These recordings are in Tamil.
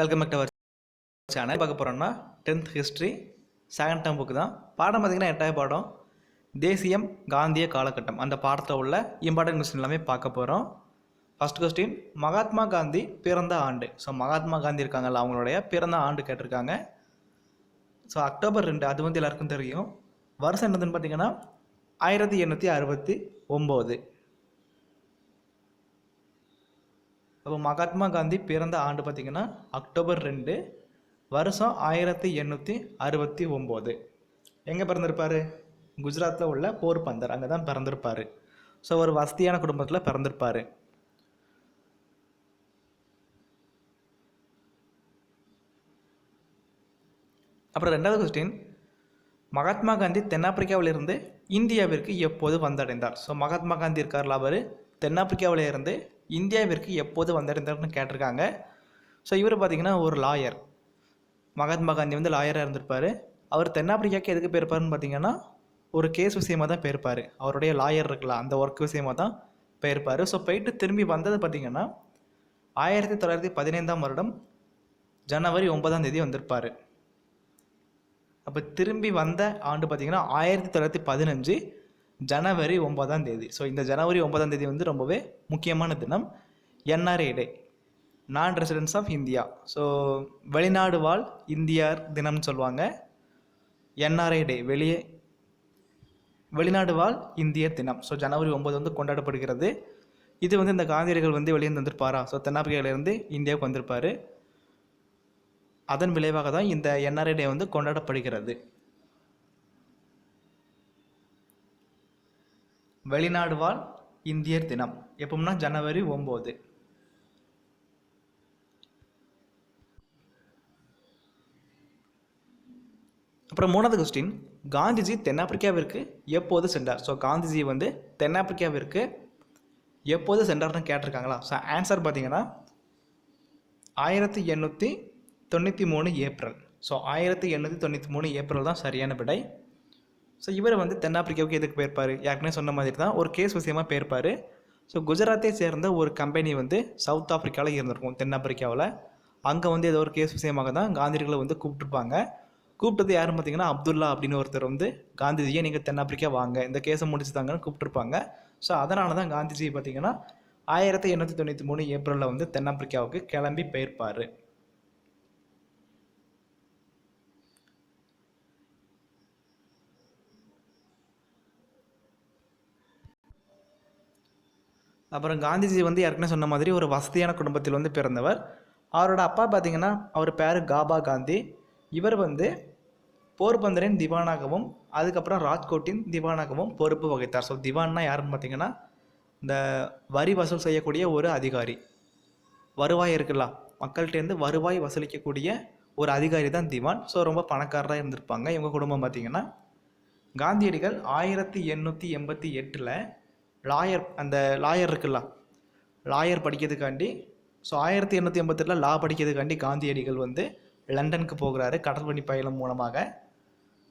Welcome back to our channel பார்க்க போகிறோம்னா tenth history second term book தான். பாடம் பார்த்திங்கன்னா எட்டாவது பாடம். தேசியம் காந்திய காலகட்டம். அந்த பாடத்தில் உள்ள இம்பார்ட்டன்ட் கொஸ்டின் எல்லாமே பார்க்க போகிறோம் ஃபஸ்ட் கொஸ்டின் மகாத்மா காந்தி பிறந்த ஆண்டு. ஸோ மகாத்மா காந்தி இருக்காங்கல்ல அவங்களுடைய பிறந்த ஆண்டு கேட்டிருக்காங்க. ஸோ அக்டோபர் ரெண்டு அது வந்து எல்லாருக்கும் தெரியும். வருஷம் என்னதுன்னு பார்த்தீங்கன்னா ஆயிரத்தி எண்ணூற்றி அறுபத்தி ஒம்பது. அப்போ மகாத்மா காந்தி பிறந்த ஆண்டு பார்த்திங்கன்னா அக்டோபர் ரெண்டு வருஷம் ஆயிரத்தி எண்ணூற்றி அறுபத்தி ஒம்பது. எங்கே பிறந்திருப்பார்? குஜராத்தில் உள்ள போர்பந்தர் அங்கே தான் பிறந்திருப்பார். ஸோ ஒரு வசதியான குடும்பத்தில் பிறந்திருப்பார். அப்புறம் ரெண்டாவது கொஸ்டின் மகாத்மா காந்தி தென்னாப்பிரிக்காவிலிருந்து இந்தியாவிற்கு எப்போது வந்தடைந்தார்? ஸோ மகாத்மா காந்தி இருக்கார்ல அவர்? தென்னாப்பிரிக்காவிலிருந்து இந்தியாவிற்கு எப்போது வந்திருந்தார்னு கேட்டிருக்காங்க. ஸோ இவர் பார்த்தீங்கன்னா ஒரு லாயர் மகாத்மா காந்தி வந்து லாயராக இருந்திருப்பார். அவர் தென்னாப்பிரிக்காவுக்கு எதுக்கு போயிருப்பாருன்னு பார்த்தீங்கன்னா ஒரு கேஸ் விஷயமாக தான் போயிருப்பார். அவருடைய லாயர் இருக்குல்ல அந்த ஒர்க் விஷயமாக தான் போயிருப்பார். ஸோ போயிட்டு திரும்பி வந்தது பார்த்தீங்கன்னா ஆயிரத்தி தொள்ளாயிரத்தி பதினைந்தாம் வருடம் ஜனவரி ஒன்பதாம் தேதி வந்திருப்பார். அப்போ திரும்பி வந்த ஆண்டு பார்த்திங்கன்னா ஆயிரத்தி தொள்ளாயிரத்தி பதினஞ்சு ஜனவரி ஒன்பதாம் தேதி. ஸோ இந்த ஜனவரி ஒன்பதாம் தேதி வந்து ரொம்பவே முக்கியமான தினம். NRA day. Non residence of India so வெளிநாடு வாழ் இந்தியார் தினம்னு சொல்லுவாங்க. NRI day. வெளியே வெளிநாடு வாழ் இந்தியர் தினம். ஸோ ஜனவரி ஒம்பது வந்து கொண்டாடப்படுகிறது. இது வந்து இந்த காந்தியடிகள் வந்து வெளியே வந்திருப்பாரா? ஸோ தென்னாப்பிரிக்காவிலேருந்து இந்தியாவுக்கு வந்திருப்பார். அதன் விளைவாக தான் இந்த என்ஆர்ஐ டே வந்து கொண்டாடப்படுகிறது. வெளிநாடு வாழ் இந்தியர் தினம். எப்போம்னா ஜனவரி ஒம்பது. அப்புறம் மூணாவது கொஸ்டின் காந்திஜி தென்னாப்பிரிக்காவிற்கு எப்போது சென்றார்? ஸோ காந்திஜி வந்து தென்னாப்பிரிக்காவிற்கு எப்போது சென்றார்னு கேட்டிருக்காங்களா? ஸோ ஆன்சர் பார்த்தீங்கன்னா ஆயிரத்தி எண்ணூற்றி தொண்ணூற்றி மூணு ஏப்ரல். ஸோ ஆயிரத்தி எண்ணூற்றி தொண்ணூற்றி மூணு ஏப்ரல் தான் சரியான விடை. ஸோ இவர் வந்து தென்னாப்பிரிக்காவுக்கு எதுக்கு போயிருப்பார்? ஏற்கனவே சொன்ன மாதிரி தான் ஒரு கேஸ் விஷயமாக போயிருப்பார். ஸோ குஜராத்தை சேர்ந்த ஒரு கம்பெனி வந்து சவுத் ஆஃப்ரிக்காவில் இருந்திருக்கும் தென்னாப்பிரிக்காவில். அங்கே வந்து ஏதோ ஒரு கேஸ் விஷயமாக தான் காந்தியடிகளை வந்து கூப்பிட்டுருப்பாங்க. கூப்பிட்டது யாருன்னு பார்த்தீங்கன்னா அப்துல்லா அப்படின்னு ஒருத்தர் வந்து காந்திஜியை நீங்கள் தென்னாப்பிரிக்கா வாங்க இந்த கேஸை முடிச்சு தாங்கன்னு கூப்பிட்டுருப்பாங்க. ஸோ அதனால தான் காந்திஜி பார்த்தீங்கன்னா ஆயிரத்தி எண்ணூற்றி தொண்ணூற்றி மூணு ஏப்ரலில் வந்து தென்னாப்பிரிக்காவுக்கு கிளம்பி போயிருப்பார். அப்புறம் காந்திஜி வந்து ஏற்கனவே சொன்ன மாதிரி ஒரு வசதியான குடும்பத்தில் வந்து பிறந்தவர். அவரோட அப்பா பார்த்தீங்கன்னா அவர் பேர் காபா காந்தி. இவர் வந்து போர்பந்தரின் திவானாகவும் அதுக்கப்புறம் ராஜ்கோட்டின் திவானாகவும் பொறுப்பு வகித்தார். ஸோ திவான்னா யாருன்னு பார்த்தீங்கன்னா இந்த வரி வசூல் செய்யக்கூடிய ஒரு அதிகாரி. வருவாய் இருக்கலாம் மக்கள்கிட்டேருந்து வருவாய் வசூலிக்கக்கூடிய ஒரு அதிகாரி தான் திவான். ஸோ ரொம்ப பணக்காரராக இருந்திருப்பாங்க. இவங்க குடும்பம் பார்த்தீங்கன்னா காந்தியடிகள் ஆயிரத்தி எண்ணூற்றி எண்பத்தி எட்டில் லாயர் அந்த லாயர் இருக்குல்ல லாயர் படிக்கிறதுக்காண்டி ஸோ ஆயிரத்தி எண்ணூற்றி எண்பத்தெட்டில் லா படிக்கிறதுக்காண்டி காந்தியடிகள் வந்து லண்டனுக்கு போகிறாரு கடற்பணி பயணம் மூலமாக.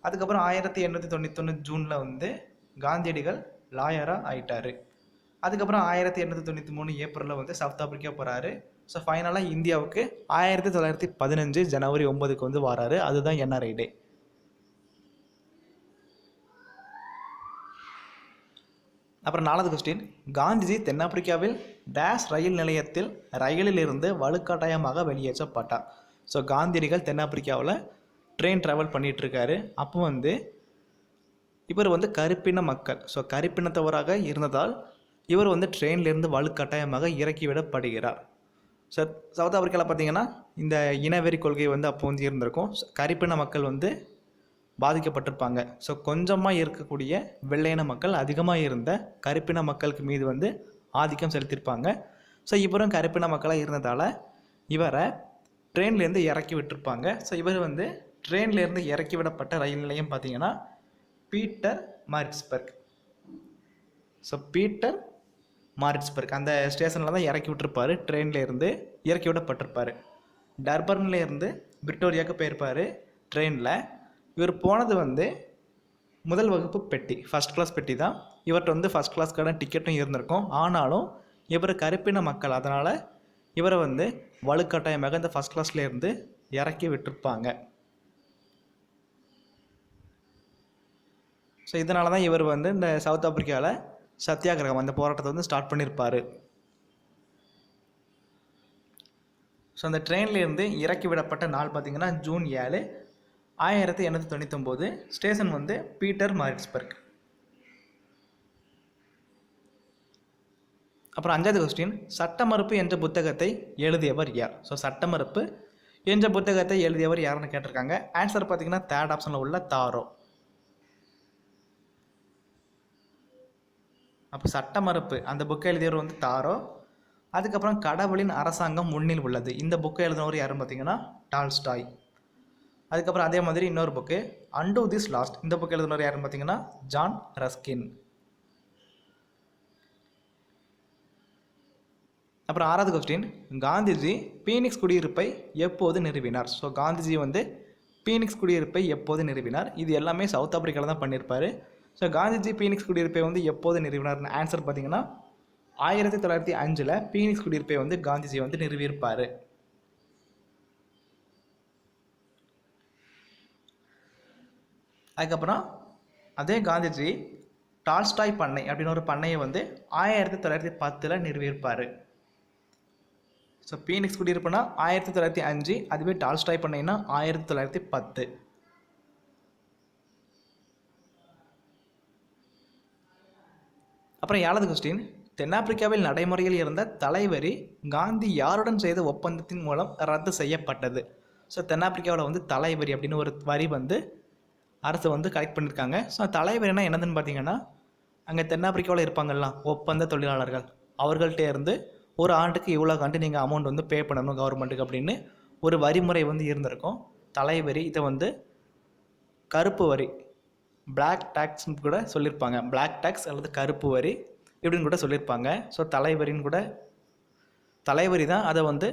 அதுக்கப்புறம் ஆயிரத்தி எண்ணூற்றி தொண்ணூத்தொன்று ஜூனில் வந்து காந்தியடிகள் லாயராக ஆயிட்டார். அதுக்கப்புறம் ஆயிரத்தி எண்ணூற்றி தொண்ணூற்றி மூணு ஏப்ரலில் வந்து சவுத் ஆப்பிரிக்கா போகிறாரு ஸோ ஃபைனலாக இந்தியாவுக்கு ஆயிரத்தி தொள்ளாயிரத்தி பதினஞ்சு ஜனவரி ஒம்பதுக்கு வந்து வராரு. அதுதான் என்ஆர்ஐ டே அப்புறம் நாலாவது கொஸ்டின் காந்திஜி தென்னாப்பிரிக்காவில் டேஷ் ரயில் நிலையத்தில் ரயிலிலிருந்து வலுக்கட்டாயமாக வெளியேற்றப்பட்டார். ஸோ காந்தியடிகள் தென்னாப்பிரிக்காவில் ட்ரெயின் ட்ராவல் பண்ணிகிட்ருக்காரு அப்போ வந்து இவர் வந்து கருப்பின மக்கள். ஸோ கருப்பினத்தவராக இருந்ததால் இவர் வந்து ட்ரெயின்லேருந்து வலுக்கட்டாயமாக இறக்கிவிடப்படுகிறார். ஸோ சவுத் ஆப்பிரிக்காவில் பார்த்தீங்கன்னா இந்த இனவெறி கொள்கை வந்து அப்போ வந்து இருந்திருக்கும். கருப்பின மக்கள் வந்து பாதிக்கப்பட்டிருப்பாங்க. ஸோ கொஞ்சமாக இருக்கக்கூடிய வெள்ளையின மக்கள் அதிகமாக இருந்த கருப்பின மக்களுக்கு மீது வந்து ஆதிக்கம் செலுத்தியிருப்பாங்க. ஸோ இவரும் கருப்பின மக்களாக இருந்ததால் இவரை ட்ரெயின்லேருந்து இறக்கி விட்டுருப்பாங்க. ஸோ இவர் வந்து ட்ரெயின்லேருந்து இறக்கி விடப்பட்ட ரயில் நிலையம் பார்த்தீங்கன்னா பீட்டர் மாரிட்ஸ்பர்க். So Pietermaritzburg. அந்த ஸ்டேஷனில் தான் இறக்கி விட்டுருப்பார். ட்ரெயின்லேருந்து இறக்கி விடப்பட்டிருப்பார். டர்பர்ன்லேருந்து விக்டோரியாவுக்கு போயிருப்பார். ட்ரெயினில் இவர் போனது வந்து முதல் வகுப்பு பெட்டி ஃபஸ்ட் கிளாஸ் பெட்டி தான். இவர்கிட்ட வந்து ஃபஸ்ட் கிளாஸ்க்கான டிக்கெட்டும் இருந்திருக்கும். ஆனாலும் இவர் கருப்பின மக்கள் அதனால் இவரை வந்து வலுக்கட்டாயமாக இந்த ஃபஸ்ட் கிளாஸ்லேருந்து இறக்கி விட்டுருப்பாங்க. ஸோ இதனால தான் இவர் வந்து இந்த சவுத் ஆப்பிரிக்காவில் சத்தியாகிரகம் அந்த போராட்டத்தை வந்து ஸ்டார்ட் பண்ணியிருப்பார் ஸோ அந்த ட்ரெயின்லேருந்து இறக்கி விடப்பட்ட நாள் பார்த்திங்கன்னா ஜூன் ஏழு. ஆயிரத்தி எண்ணூற்றி தொண்ணூத்தொம்போது ஸ்டேஷன் வந்து பீட்டர் மாரிட்ஸ்பர்க். அப்புறம் அஞ்சாவது கொஸ்டின் சட்டமறுப்பு என்ற புத்தகத்தை எழுதியவர் யார்? ஸோ சட்டமறுப்பு என்ற புத்தகத்தை எழுதியவர் யாருன்னு கேட்டிருக்காங்க. ஆன்சர் பார்த்தீங்கன்னா தேர்ட் ஆப்ஷனில் உள்ள தாரோ. அப்போ சட்டமறுப்பு அந்த புக்கை எழுதியவர் வந்து தாரோ. அதுக்கப்புறம் கடவுளின் அரசாங்கம் முன்னில் உள்ளது. இந்த புக்கை எழுதினவர் யாருன்னு பார்த்தீங்கன்னா டால்ஸ்டாய். அதுக்கப்புறம் அதே மாதிரி இன்னொரு புக்கு அண்டூ திஸ் லாஸ்ட் இந்த புக் எழுதுனவர் யாருன்னு பார்த்தீங்கன்னா ஜான் ரஸ்கின் அப்புறம் ஆறாவது கொஸ்டின் காந்திஜி பீனிக்ஸ் குடியிருப்பை எப்போது நிறுவினார்? ஸோ காந்திஜி வந்து பீனிக்ஸ் குடியிருப்பை எப்போது நிறுவினார்? இது எல்லாமே சவுத் ஆப்பிரிக்காவில் தான் பண்ணியிருப்பார். ஸோ காந்திஜி பீனிக்ஸ் குடியிருப்பை வந்து எப்போது நிறுவினார்னு ஆன்சர் பார்த்தீங்கன்னா ஆயிரத்தி தொள்ளாயிரத்தி அஞ்சில் பீனிக்ஸ் குடியிருப்பை வந்து காந்திஜி வந்து நிறுவியிருப்பார். அதுக்கப்புறம் அதே காந்திஜி டால்ஸ்டாய் பண்ணை அப்படின்னு ஒரு பண்ணையை வந்து ஆயிரத்தி தொள்ளாயிரத்தி பத்தில் நிறுவியிருப்பார். ஸோ பீனிக்ஸ் குடியிருப்புனா ஆயிரத்தி தொள்ளாயிரத்தி அஞ்சு அதுவே டால்ஸ்டாய் பண்ணைன்னா ஆயிரத்தி தொள்ளாயிரத்தி பத்து. அப்புறம் ஏழாவது கொஸ்டின் தென்னாப்பிரிக்காவில் நடைமுறையில் இருந்த தலைவரி காந்தி யாருடன் செய்த ஒப்பந்தத்தின் மூலம் ரத்து செய்யப்பட்டது? ஸோ தென்னாப்பிரிக்காவில் வந்து தலைவரி அப்படின்னு ஒரு வரி வந்து அரசு வந்து கலெக்ட் பண்ணியிருக்காங்க ஸோ தலைவரினா என்னதுன்னு பார்த்தீங்கன்னா அங்கே தென்னாப்பிரிக்காவில் இருப்பாங்கல்லாம் ஒப்பந்த தொழிலாளர்கள். அவர்கள்ட்டே இருந்து ஒரு ஆண்டுக்கு இவ்வளோ காண்டு நீங்கள் அமௌண்ட் வந்து பே பண்ணணும் கவர்மெண்ட்டுக்கு அப்படின்னு ஒரு வரிமுறை வந்து இருந்திருக்கும். தலைவரி இதை வந்து கருப்பு வரி பிளாக் டேக்ஸ்னு கூட சொல்லியிருப்பாங்க பிளாக் டேக்ஸ் அல்லது கருப்பு வரி இப்படின்னு கூட சொல்லியிருப்பாங்க ஸோ தலைவரின்னு கூட தலைவரி தான் அதை வந்து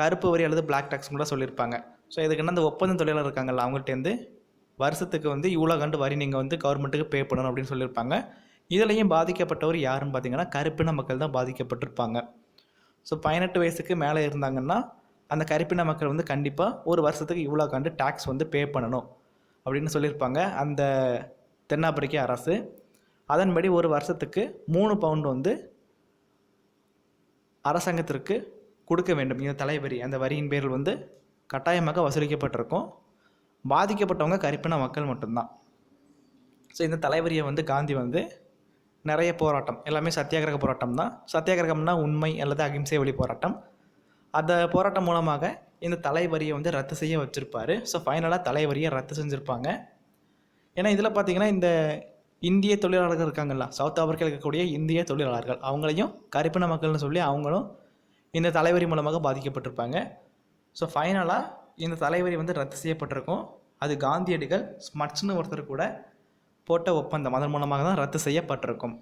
கருப்பு வரி அல்லது பிளாக் டேக்ஸ்னு கூட சொல்லியிருப்பாங்க ஸோ இதுக்கு என்ன அந்த ஒப்பந்த தொழிலாளர் இருக்காங்கல்ல அவங்கள்ட்டேருந்து வருஷத்துக்கு வந்து இவ்வளோ கண்டு வரி நீங்கள் வந்து கவர்மெண்ட்டுக்கு பே பண்ணணும் அப்படின்னு சொல்லியிருப்பாங்க. இதுலேயும் பாதிக்கப்பட்டவர் யாருன்னு பார்த்தீங்கன்னா கருப்பின மக்கள் தான் பாதிக்கப்பட்டிருப்பாங்க. ஸோ பதினெட்டு வயசுக்கு மேலே இருந்தாங்கன்னா அந்த கருப்பின மக்கள் வந்து கண்டிப்பாக ஒரு வருஷத்துக்கு இவ்வளோ கண்டு டேக்ஸ் வந்து பே பண்ணணும் அப்படின்னு சொல்லியிருப்பாங்க. அந்த தென்னாப்பிரிக்க அரசு. அதன்படி ஒரு வருஷத்துக்கு மூணு பவுண்ட் வந்து அரசாங்கத்திற்கு கொடுக்க வேண்டும். இந்த தலைவரி அந்த வரியின் பேரில் வந்து கட்டாயமாக வசூலிக்கப்பட்டிருக்கும். பாதிக்கப்பட்டவங்க கருப்பின மக்கள் மட்டும்தான். ஸோ இந்த தலைவரியை வந்து காந்தி வந்து நிறைய போராட்டம் எல்லாமே சத்தியாகிரக போராட்டம் தான். சத்தியாகிரகம்னா உண்மை அல்லது அகிம்சை வழி போராட்டம். அந்த போராட்டம் மூலமாக இந்த தலைவரியை வந்து ரத்து செய்ய வச்சுருப்பார். ஸோ ஃபைனலாக தலைவரியை ரத்து செஞ்சுருப்பாங்க. ஏன்னா இதில் பார்த்தீங்கன்னா இந்த இந்திய தொழிலாளர்கள் இருக்காங்கல்ல சவுத் ஆப்பிரிக்காவில் இருக்கக்கூடிய இந்திய தொழிலாளர்கள் அவங்களையும் கருப்பின மக்கள்னு சொல்லி அவங்களும் இந்த தலைவரி மூலமாக பாதிக்கப்பட்டிருப்பாங்க. ஸோ ஃபைனலாக இந்த தலைவரி வந்து ரத்து செய்யப்பட்டிருக்கும். அது காந்தியடிகள் ஸ்மட்ஸ்னு ஒருத்தர் கூட போட்ட ஒப்பந்தம் அதன் மூலமாக தான் ரத்து செய்யப்பட்டிருக்கும்.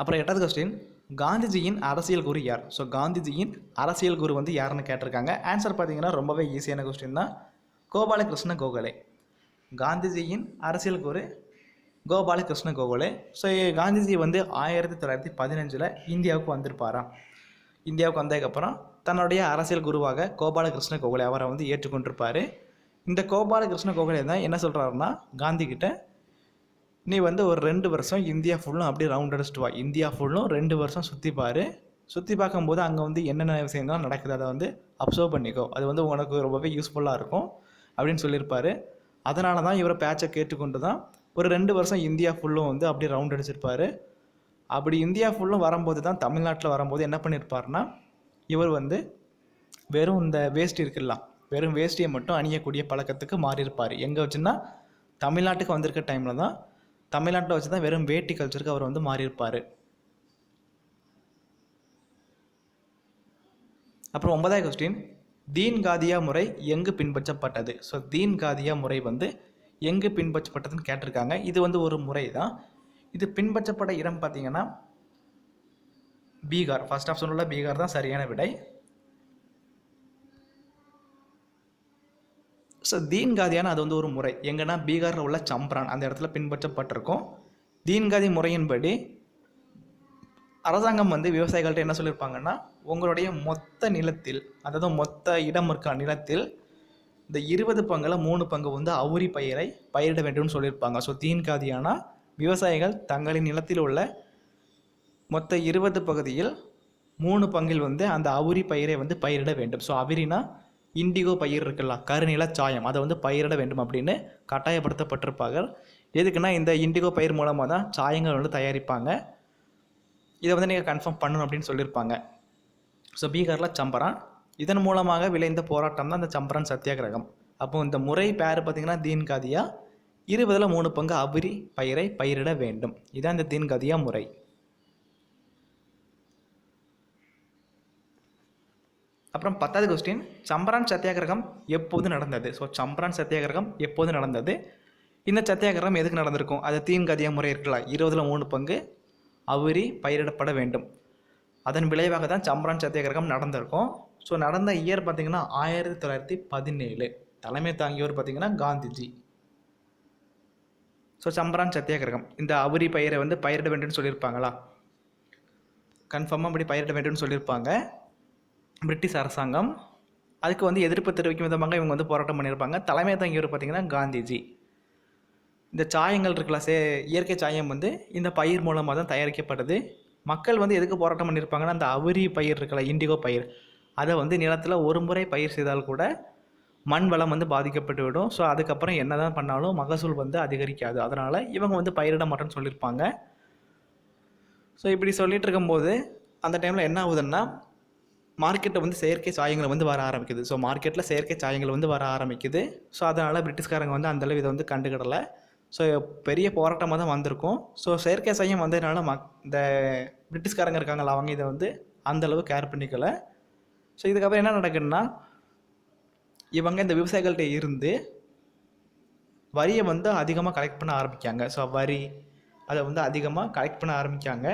அப்புறம் எட்டாவது கொஸ்டின் காந்திஜியின் அரசியல் குரு யார்? ஸோ காந்திஜியின் அரசியல் குரு வந்து யாருன்னு கேட்டிருக்காங்க. ஆன்சர் பார்த்தீங்கன்னா ரொம்பவே ஈஸியான கொஸ்டின் தான். கோபாலகிருஷ்ண கோகலே. காந்திஜியின் அரசியல் குரு கோபாலகிருஷ்ண கோகலே. ஸோ காந்திஜி வந்து ஆயிரத்தி தொள்ளாயிரத்தி பதினஞ்சில் இந்தியாவுக்கு வந்திருப்பாராம். இந்தியாவுக்கு வந்ததுக்கப்புறம் தன்னுடைய அரசியல் குருவாக கோபாலகிருஷ்ண கோகலே அவரை வந்து ஏற்றுக்கொண்டிருப்பார். இந்த கோபாலகிருஷ்ண கோகலே தான் என்ன சொல்கிறாருன்னா காந்திக்கிட்ட நீ வந்து ஒரு ரெண்டு வருஷம் இந்தியா ஃபுல்லும் அப்படியே ரவுண்ட் அடிச்சுட்டு வா. இந்தியா ஃபுல்லும் ரெண்டு வருஷம் சுற்றிப்பார் சுற்றி பார்க்கும்போது அங்கே வந்து என்னென்ன விஷயங்கள் நடக்குது அதை வந்து அப்சர்வ் பண்ணிக்கோ. அது வந்து உனக்கு ரொம்பவே யூஸ்ஃபுல்லாக இருக்கும் அப்படின்னு சொல்லியிருப்பார். அதனால தான் இவரை பேச்சை கேட்டுக்கொண்டு தான் ஒரு ரெண்டு வருஷம் இந்தியா ஃபுல்லும் வந்து அப்படியே ரவுண்ட் அடிச்சிருப்பாரு. அப்படி இந்தியா ஃபுல்லும் வரும்போது தான் தமிழ்நாட்டில் வரும்போது என்ன பண்ணியிருப்பாருன்னா இவர் வந்து வெறும் இந்த வேஷ்டி இருக்குல்ல வெறும் வேஷ்டியை மட்டும் அணியக்கூடிய பழக்கத்துக்கு மாறியிருப்பார். எங்கே வச்சுன்னா தமிழ்நாட்டுக்கு வந்திருக்க டைமில் தான் தமிழ்நாட்டில் வச்சு தான் வெறும் வேட்டி கல்ச்சருக்கு அவர் வந்து மாறியிருப்பார். அப்புறம் ஒன்பதாவது கொஸ்டின் தீன் காதியா முறை எங்கு பின்பற்றப்பட்டது? ஸோ தீன் காதியா முறை வந்து எங்கு பின்பற்றப்பட்டதுன்னு கேட்டிருக்காங்க. இது வந்து ஒரு முறை தான். இது பின்பற்றப்பட்ட இடம் பார்த்தீங்கன்னா பீகார். ஃபர்ஸ்ட் ஆப்ஷன் உள்ள பீகார் தான் சரியான விடை. ஸோ தீன்காதியான அது வந்து ஒரு முறை. எங்கன்னா பீகாரில் உள்ள சம்பரான் அந்த இடத்துல பின்பற்றப்பட்டிருக்கும். தீன்காதி முறையின்படி அரசாங்கம் வந்து விவசாயிகள்கிட்ட என்ன சொல்லியிருப்பாங்கன்னா உங்களுடைய மொத்த நிலத்தில் அதாவது மொத்த இடம் இருக்க நிலத்தில் இந்த இருபது பங்கில் மூணு பங்கு வந்து அவுரி பயிரை பயிரிட வேண்டும்னு சொல்லியிருப்பாங்க ஸோ தீன்காதியானா விவசாயிகள் தங்களின் நிலத்தில் உள்ள மொத்த இருபது பகுதியில் மூணு பங்கில் வந்து அந்த அவுரி பயிரை வந்து பயிரிட வேண்டும். ஸோ அவிரினா இண்டிகோ பயிர் இருக்குல்ல கருநில சாயம் அதை வந்து பயிரிட வேண்டும் அப்படின்னு கட்டாயப்படுத்தப்பட்டிருப்பாங்க. எதுக்குன்னா இந்த இண்டிகோ பயிர் மூலமாக தான் சாயங்கள் வந்து தயாரிப்பாங்க. இதை வந்து நீங்கள் கன்ஃபார்ம் பண்ணணும் அப்படின்னு சொல்லியிருப்பாங்க. ஸோ பீகாரில் சம்பரான். இதன் மூலமாக விளைந்த போராட்டம் தான் இந்த சம்பரான் சத்தியாகிரகம். அப்போ இந்த முறை பேர் பார்த்தீங்கன்னா தீன்காதியா இருபதில் மூணு பங்கு அபிரி பயிரை பயிரிட வேண்டும். இதான் இந்த தீன்கதியா முறை. அப்புறம் பத்தாவது கொஸ்டின் சம்பரான் சத்தியாகிரகம் எப்போது நடந்தது? ஸோ சம்பரான் சத்தியாகிரகம் எப்போது நடந்தது? இந்த சத்தியாகிரகம் எதுக்கு நடந்திருக்கும்? அது தீன்கதியா முறை இருக்கலாம். இருபதில் மூணு பங்கு அவுரி பயிரிடப்பட வேண்டும். அதன் விளைவாக தான் சம்பரான் சத்தியாகிரகம் நடந்திருக்கும். ஸோ நடந்த இயர் பார்த்திங்கன்னா ஆயிரத்தி தொள்ளாயிரத்தி பதினேழு. தலைமை தாங்கியவர் பார்த்திங்கன்னா காந்திஜி. ஸோ சம்பரான் சத்தியாகிரகம் இந்த அவுரி பயிரை வந்து பயிரிட வேண்டும்னு சொல்லியிருப்பாங்களா? கன்ஃபார்மாக அப்படி பயிரிட வேண்டும்னு சொல்லியிருப்பாங்க. பிரிட்டிஷ் அரசாங்கம் அதுக்கு வந்து எதிர்ப்பு தெரிவிக்கும் விதமாக இவங்க வந்து போராட்டம் பண்ணியிருப்பாங்க. தலைமை தங்கியவர் பார்த்தீங்கன்னா காந்திஜி. இந்த சாயங்கள் இருக்குல்ல சே இயற்கை சாயம் வந்து இந்த பயிர் மூலமாக தான் தயாரிக்கப்படுது. மக்கள் வந்து எதுக்கு போராட்டம் பண்ணியிருப்பாங்கன்னா அந்த அவுரி பயிர் இருக்கல இண்டிகோ பயிர் அதை வந்து நிலத்தில் ஒரு முறை பயிர் செய்தால் கூட மண் வளம் வந்து பாதிக்கப்பட்டு விடும். ஸோ அதுக்கப்புறம் என்ன தான் பண்ணாலும் மகசூல் வந்து அதிகரிக்காது. அதனால் இவங்க வந்து பயிரிட மாட்டேன்னு சொல்லியிருப்பாங்க. ஸோ இப்படி சொல்லிகிட்டு இருக்கும்போது அந்த டைமில் என்ன ஆகுதுன்னா மார்க்கெட்டில் வந்து செயற்கை சாயங்கள் வந்து வர ஆரம்பிக்குது. ஸோ மார்க்கெட்டில் செயற்கை சாயங்கள் வந்து வர ஆரம்பிக்குது. ஸோ அதனால் பிரிட்டிஷ்காரங்க வந்து அந்தளவு இதை வந்து கண்டுக்கிடலை. ஸோ பெரிய போராட்டமாக தான் வந்திருக்கும். ஸோ செயற்கை சாயம் வந்ததுனால மக் இந்த பிரிட்டிஷ்காரங்க இருக்காங்களா அவங்க இதை வந்து அந்தளவு கேர் பண்ணிக்கலை. ஸோ இதுக்கப்புறம் என்ன நடக்குதுன்னா இவங்க இந்த விவசாயிகள்கிட்ட இருந்து வரியை வந்து அதிகமாக கலெக்ட் பண்ண ஆரம்பிக்காங்க ஸோ வரி அதை வந்து அதிகமாக கலெக்ட் பண்ண ஆரம்பிக்காங்க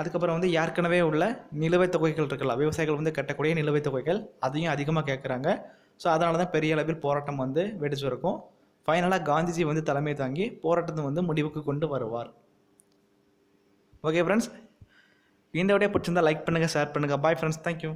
அதுக்கப்புறம் வந்து ஏற்கனவே உள்ள நிலுவைத் தொகைகள் இருக்கலாம் விவசாயிகள் வந்து கட்டக்கூடிய நிலுவைத் தொகைகள் அதையும் அதிகமாக கேட்குறாங்க ஸோ அதனால தான் பெரிய அளவில் போராட்டம் வந்து வெடிச்சு இருக்கும். ஃபைனலாக காந்திஜி வந்து தலைமை தாங்கி போராட்டத்தை வந்து முடிவுக்கு கொண்டு வருவார். ஓகே ஃப்ரெண்ட்ஸ் இந்த வீடியோ பிடிச்சிருந்தா லைக் பண்ணுங்கள் ஷேர் பண்ணுங்கள் பாய் ஃப்ரெண்ட்ஸ் தேங்க்யூ